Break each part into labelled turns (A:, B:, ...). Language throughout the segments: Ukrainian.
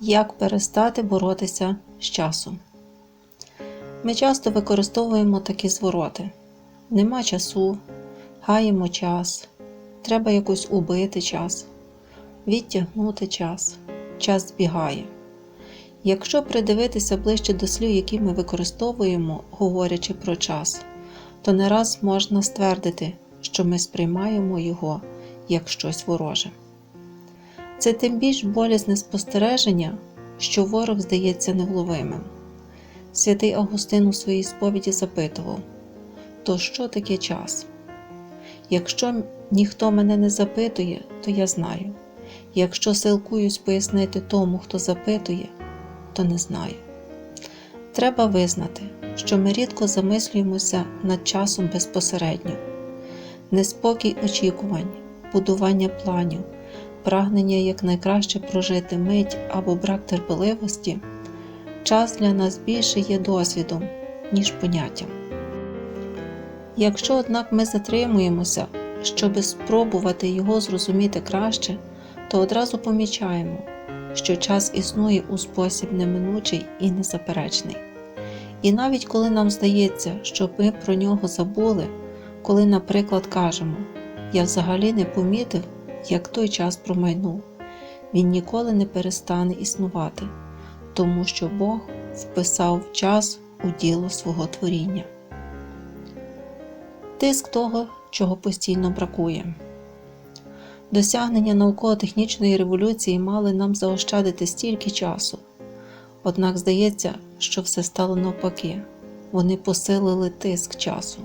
A: Як перестати боротися з часом? Ми часто використовуємо такі звороти: нема часу, гаємо час, треба якось убити час, відтягнути час, час збігає. Якщо придивитися ближче до слів, які ми використовуємо, говорячи про час, то не раз можна ствердити, що ми сприймаємо його як щось вороже. Це тим більш болісне спостереження, що ворог здається невловимим. Святий Августин у своїй сповіді запитував: То що таке час? Якщо ніхто мене не запитує, то я знаю. Якщо силкуюсь пояснити тому, хто запитує, то не знаю. Треба визнати, що ми рідко замислюємося над часом безпосередньо, неспокій очікувань, будування планів, прагнення якнайкраще прожити мить або брак терпеливості, час для нас більше є досвідом, ніж поняттям. Якщо, однак, ми затримуємося, щоби спробувати його зрозуміти краще, то одразу помічаємо, що час існує у спосіб неминучий і незаперечний. І навіть коли нам здається, що ми про нього забули, коли, наприклад, кажемо, я взагалі не помітив, як той час промайнув, він ніколи не перестане існувати, тому що Бог вписав час у діло свого творіння. Тиск того, чого постійно бракує. Досягнення науково-технічної революції мали нам заощадити стільки часу. Однак здається, що все стало навпаки. Вони посилили тиск часу,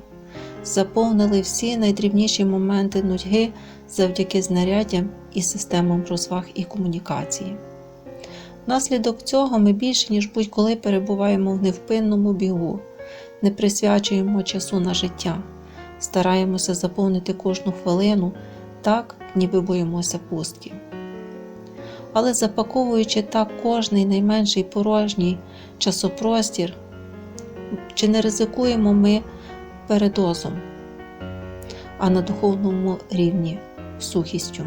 A: заповнили всі найдрібніші моменти нудьги завдяки знаряддям і системам розваг і комунікації. Внаслідок цього ми більше, ніж будь-коли перебуваємо в невпинному бігу, не присвячуємо часу на життя, стараємося заповнити кожну хвилину так, ніби боїмося пустки. Але запаковуючи так кожний найменший порожній часопростір, чи не ризикуємо ми передозом, а на духовному рівні сухістю.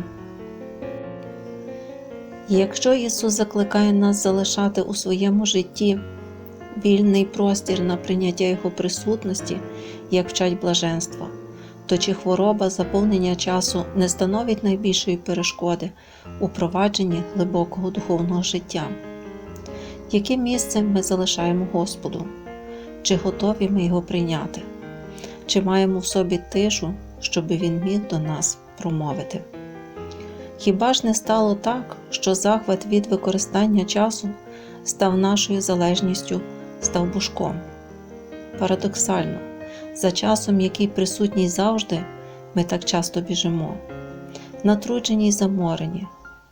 A: І Якщо Ісус закликає нас залишати у своєму житті вільний простір на прийняття Його присутності, як вчать блаженства, то чи хвороба заповнення часу не становить найбільшої перешкоди у провадженні глибокого духовного життя? Яке місце ми залишаємо Господу? Чи готові ми його прийняти? Чи маємо в собі тишу, щоб Він міг до нас промовити? Хіба ж не стало так, що захват від використання часу став нашою залежністю, став бушком? Парадоксально, за часом, який присутній завжди, ми так часто біжимо. Натруджені й заморені,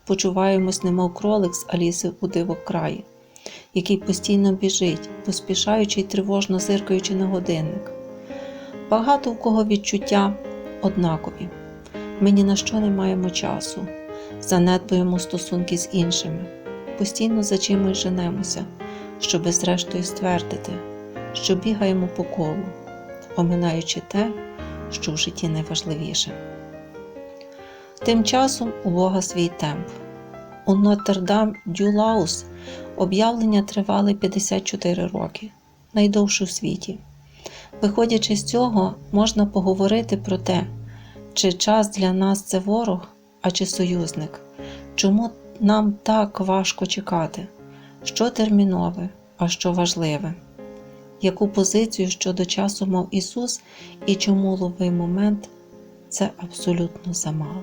A: почуваємось, немов кролик з Аліси у дивокраї, який постійно біжить, поспішаючи й тривожно зиркаючи на годинник. Багато в кого відчуття однакові. Ми ні на що не маємо часу, занедбуємо стосунки з іншими, постійно за чимось женемося, щоби зрештою ствердити, що бігаємо по колу, оминаючи те, що в житті найважливіше. Тим часом у Бога свій темп. У Нотр-Дам дю об'явлення тривали 54 роки, найдовше в світі. Виходячи з цього, можна поговорити про те, чи час для нас це ворог, а чи союзник, чому нам так важко чекати, що термінове, а що важливе, яку позицію щодо часу мав Ісус і чому ловий момент це абсолютно замало.